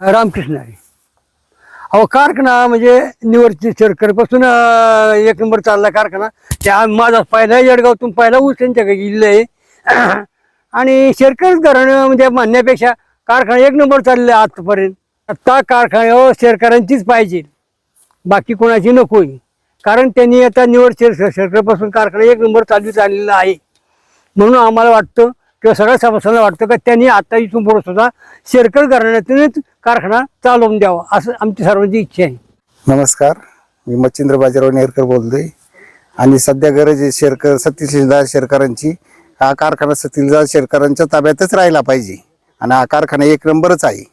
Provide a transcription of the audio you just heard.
रामकृष्ण आहे. अहो कारखाना म्हणजे निवडची सरकारपासून एक नंबर चालला कारखाना. त्या माझा पहिला येडगावतून पहिला ऊस त्यांच्याकडे गेलेला आहे. आणि शेरकर घराणं म्हणजे म्हणण्यापेक्षा कारखाना एक नंबर चाललेला आहे आजपर्यंत. आता कारखान्यावर हो, शेरकरांचीच पाहिजे. बाकी कोणाची नकोय कारण त्यांनी आता निवड शेर शेरकरपासून कारखाना एक नंबर चालू चाललेला आहे. म्हणून आम्हाला वाटतं किंवा सगळ्या सभासदांना वाटतं का त्यांनी आता इथून पुढे सुद्धा शेरकर घराण्यातूनच कारखाना चालवून द्यावा असं आमची सर्वांची इच्छा आहे. नमस्कार मी मच्छिंद्र बाजीराव नेरकर बोलतोय. आणि सध्या गरज शेरकर सत्यशीलदार शेरकरांची. हा कारखाना सत्यशीलदार शेरकरांच्या ताब्यातच राहिला पाहिजे. आणि हा कारखाना एक नंबरच आहे.